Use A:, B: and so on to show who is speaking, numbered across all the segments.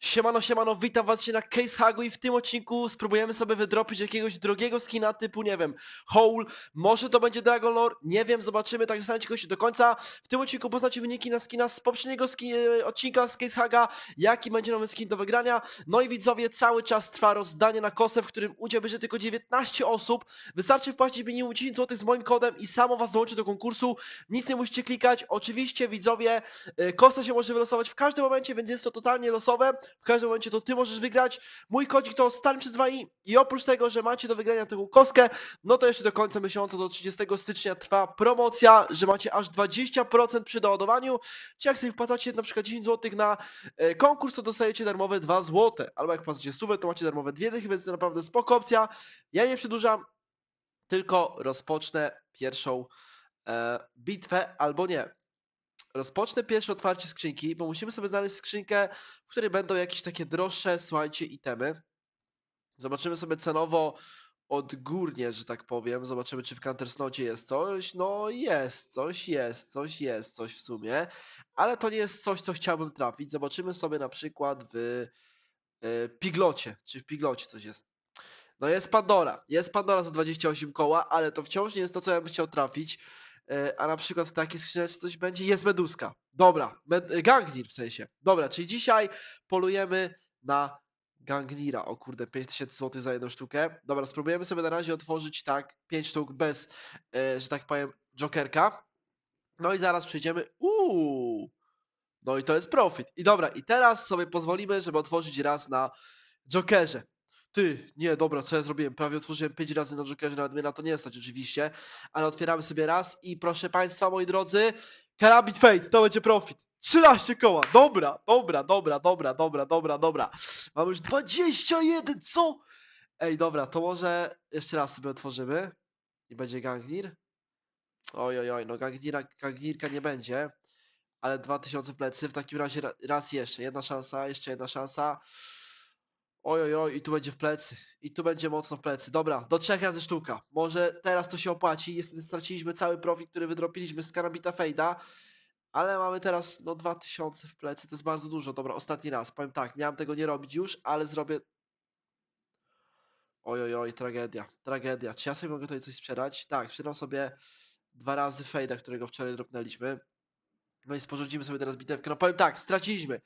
A: Siemano, siemano, witam was dzisiaj na Case Hagu i w tym odcinku spróbujemy sobie wydropić jakiegoś drogiego skina typu, nie wiem, Hole, może to będzie Dragon Lore, nie wiem, zobaczymy, tak zostańcie gości do końca. W tym odcinku poznacie wyniki na skina z poprzedniego e, odcinka z Case Haga, jaki będzie nowy skin do wygrania. No i widzowie, cały czas trwa rozdanie na kosę, w którym udział bierze tylko 19 osób. Wystarczy wpłacić minimum 10 zł z moim kodem i samo was dołączy do konkursu. Nic nie musicie klikać. Oczywiście, widzowie, e, kosa się może wylosować w każdym momencie, więc jest to totalnie losowe. W każdym momencie to ty możesz wygrać. Mój kodzik to stary przez 2 i i oprócz tego, że macie do wygrania taką kostkę, no to jeszcze do końca miesiąca, do 30 stycznia trwa promocja, że macie aż 20% przy doładowaniu. Czy jak sobie wpłacacie na przykład 10 zł na e, konkurs, to dostajecie darmowe 2 zł. Albo jak wpłacacie 100, to macie darmowe 2 dychy, więc to naprawdę spoko opcja. Ja nie przedłużam, tylko rozpocznę pierwszą e, bitwę, albo nie. Rozpocznę pierwsze otwarcie skrzynki, bo musimy sobie znaleźć skrzynkę, w której będą jakieś takie droższe, słuchajcie, itemy. Zobaczymy sobie cenowo odgórnie, że tak powiem. Zobaczymy, czy w Counter-Snocie jest coś. No jest, coś jest, coś jest, coś w sumie. Ale to nie jest coś, co chciałbym trafić. Zobaczymy sobie na przykład w e, Piglocie. Czy w Piglocie coś jest? No jest Pandora. Jest Pandora za 28 koła, ale to wciąż nie jest to, co ja bym chciał trafić. E, A na przykład w takiej skrzynce coś będzie. Jest Meduska. Dobra. Med- Gangnir w sensie. Dobra, czyli dzisiaj polujemy na Gangnira. O kurde, 5000 zł za jedną sztukę. Dobra, spróbujemy sobie na razie otworzyć tak 5 sztuk bez, e, że tak powiem, jokerka. No i zaraz przejdziemy. Uuu! No i to jest profit. I dobra, i teraz sobie pozwolimy, żeby otworzyć raz na jokerze. Ty, nie, dobra, co ja zrobiłem? Prawie otworzyłem 5 razy na jokerze, nawet mnie na to nie stać oczywiście, ale otwieramy sobie raz i proszę Państwa, moi drodzy, Karabit Fate, to będzie profit. 13 koła, dobra, dobra, dobra, dobra, dobra, dobra, dobra. Mamy już 21, co? Ej, dobra, to może jeszcze raz sobie otworzymy i będzie Gangnir. Oj, oj, oj, no Gangnira, Gangnirka nie będzie, ale 2000 w plecy, w takim razie ra- raz jeszcze, jedna szansa, jeszcze jedna szansa. Oj, oj, oj, i tu będzie w plecy, i tu będzie mocno w plecy. Dobra, do trzech razy sztuka. Może teraz to się opłaci, niestety straciliśmy cały profit, który wydropiliśmy z Karabita Fejda. Ale mamy teraz no 2000 w plecy, to jest bardzo dużo. Dobra, ostatni raz. Powiem tak, miałem tego nie robić już, ale zrobię. Oj, oj, oj, tragedia, tragedia. Czy ja sobie mogę tutaj coś sprzedać? Tak, sprzedam sobie dwa razy fejda, którego wczoraj dropnęliśmy. No i sporządzimy sobie teraz bitewkę. No powiem tak, straciliśmy.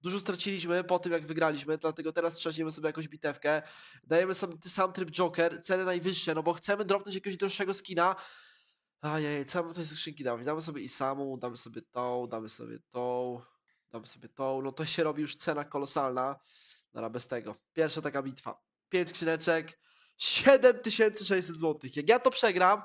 A: Dużo straciliśmy po tym, jak wygraliśmy, dlatego teraz stracimy sobie jakąś bitewkę. Dajemy sobie ten sam tryb Joker, ceny najwyższe, no bo chcemy dropnąć jakiegoś droższego skina. Ajaj, co ja bym tutaj skrzynki dał? Damy sobie i samą, damy sobie tą, damy sobie tą, damy sobie tą. No to się robi już cena kolosalna. Dobra, bez tego. Pierwsza taka bitwa. 5 skrzyneczek, 7600 zł. Jak ja to przegram,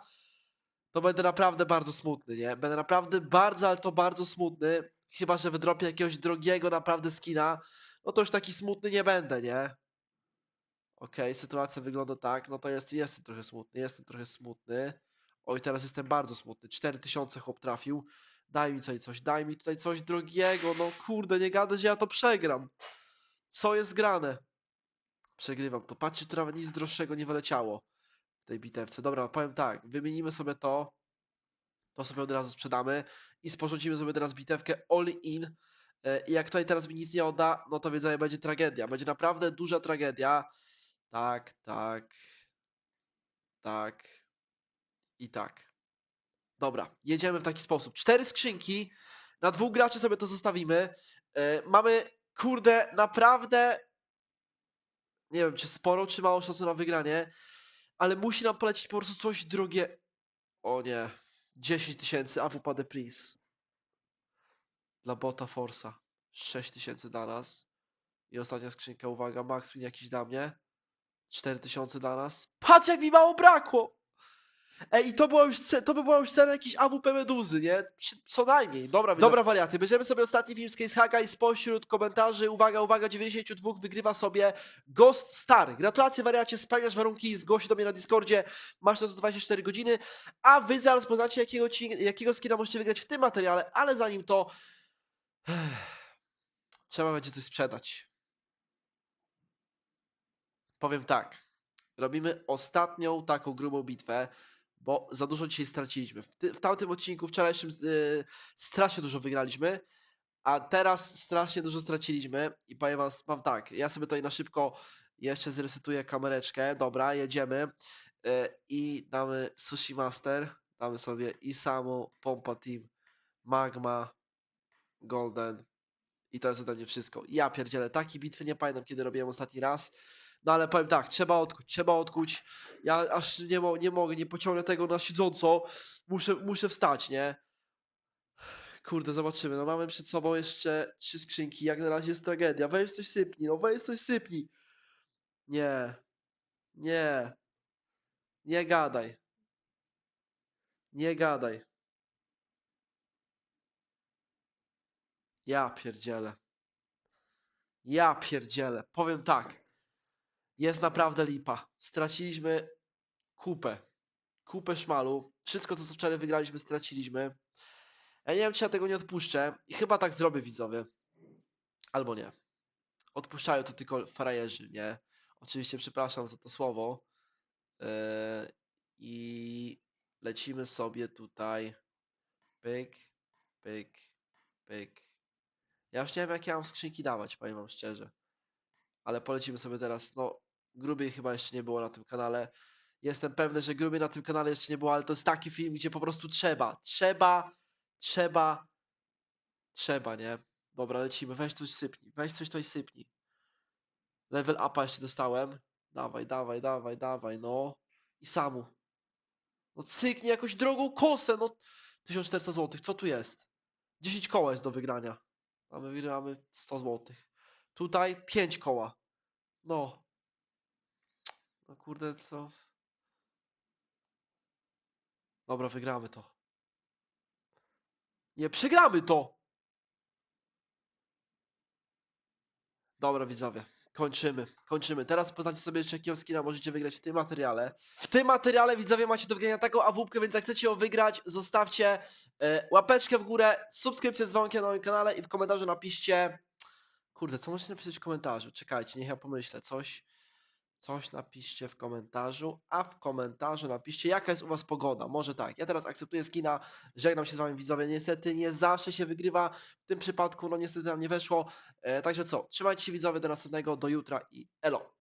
A: to będę naprawdę bardzo smutny, nie? Będę naprawdę bardzo, ale to bardzo smutny. Chyba, że wydropię jakiegoś drogiego naprawdę skina, no to już taki smutny nie będę, nie? Okej, sytuacja wygląda tak, no to jest, jestem trochę smutny, jestem trochę smutny. Oj, teraz jestem bardzo smutny. 4000 chłop trafił. Daj mi tutaj coś, daj mi tutaj coś drogiego. No kurde, nie gadaj, że ja to przegram. Co jest grane? Przegrywam to. Patrzcie, tu nawet nic droższego nie wyleciało tej bitewce. Dobra, powiem tak, wymienimy sobie to. To sobie od razu sprzedamy i sporządzimy sobie teraz bitewkę all in. E, I jak tutaj teraz mi nic nie odda, no to wiedzenie będzie tragedia. Będzie naprawdę duża tragedia. Tak, tak, tak i tak. Dobra, jedziemy w taki sposób. Cztery skrzynki, na dwóch graczy sobie to zostawimy. E, mamy, kurde, naprawdę, nie wiem, czy sporo, czy mało szansy na wygranie, ale musi nam polecić po prostu coś drogie. O nie, 10 tysięcy AWP The Prince. Dla bota Forsa. 6 tysięcy dla nas. I ostatnia skrzynka, uwaga, Max Win jakiś dla mnie. 4 tysiące dla nas. Patrz jak mi mało brakło! Ej, i to, była już, to by była już cena jakiejś AWP Meduzy, nie? Co najmniej. Dobra, Dobra wariaty. Bierzemy sobie ostatni film z Case Haka i spośród komentarzy, uwaga, uwaga, 92 wygrywa sobie Ghost Star. Gratulacje wariacie, spełniasz warunki, zgłoś do mnie na Discordzie, masz na to 24 godziny, a wy zaraz poznacie jakiego, ci, jakiego skina możecie wygrać w tym materiale, ale zanim to trzeba będzie coś sprzedać. Powiem tak, robimy ostatnią taką grubą bitwę, bo za dużo dzisiaj straciliśmy. W, ty, w tamtym odcinku, wczorajszym, yy, strasznie dużo wygraliśmy, A teraz strasznie dużo straciliśmy i powiem wam, wam tak, ja sobie tutaj na szybko jeszcze zresetuję kamereczkę, dobra, jedziemy e, i damy Sushi Master, damy sobie i samo Pompa Team, Magma, Golden i to jest ode mnie wszystko. Ja pierdzielę, takiej bitwy nie pamiętam kiedy robiłem ostatni raz, no ale powiem tak, trzeba odkuć, trzeba odkuć, ja aż nie, mo nie mogę, nie pociągnę tego na siedząco, muszę, muszę wstać, nie? Kurde, zobaczymy. No mamy przed sobą jeszcze trzy skrzynki. Jak na razie jest tragedia. Weź coś sypnij, no weź coś sypnij. Nie. Nie. Nie gadaj. Nie gadaj. Ja pierdzielę. Ja pierdzielę. Powiem tak. Jest naprawdę lipa. Straciliśmy kupę. Kupę szmalu. Wszystko to, co wczoraj wygraliśmy, straciliśmy. Ja nie wiem, czy ja tego nie odpuszczę. I chyba tak zrobię, widzowie. Albo nie. Odpuszczają to tylko frajerzy, nie? Oczywiście przepraszam za to słowo. Yy, I lecimy sobie tutaj. Pyk, pyk, pyk. Ja już nie wiem, jakie ja mam skrzynki dawać, powiem wam szczerze. Ale polecimy sobie teraz. No, grubiej chyba jeszcze nie było na tym kanale. Jestem pewny, że grubiej na tym kanale jeszcze nie było, ale to jest taki film, gdzie po prostu trzeba, trzeba, trzeba, trzeba, nie? Dobra, lecimy. Weź coś sypnij, weź coś tutaj sypnij. Level upa jeszcze dostałem. Dawaj, dawaj, dawaj, dawaj, no. I samu. No cyknij jakąś drogą kosę, no. 1400 zł, co tu jest? 10 koła jest do wygrania. A my wygramy 100 zł. Tutaj 5 koła. No. No kurde, to... Dobra, wygramy to. Nie, przegramy to! Dobra, widzowie. Kończymy, kończymy. Teraz poznacie sobie jeszcze jakiego skina możecie wygrać w tym materiale. W tym materiale, widzowie, macie do wygrania taką awupkę, więc jak chcecie ją wygrać, zostawcie e, łapeczkę w górę, subskrypcję z na moim kanale i w komentarzu napiszcie... Kurde, co możecie napisać w komentarzu? Czekajcie, niech ja pomyślę. Coś... Coś napiszcie w komentarzu, a w komentarzu napiszcie, jaka jest u Was pogoda. Może tak. Ja teraz akceptuję skina, żegnam się z Wami widzowie. Niestety nie zawsze się wygrywa. W tym przypadku, no niestety nam nie weszło. E, także co, trzymajcie się widzowie do następnego, do jutra i elo.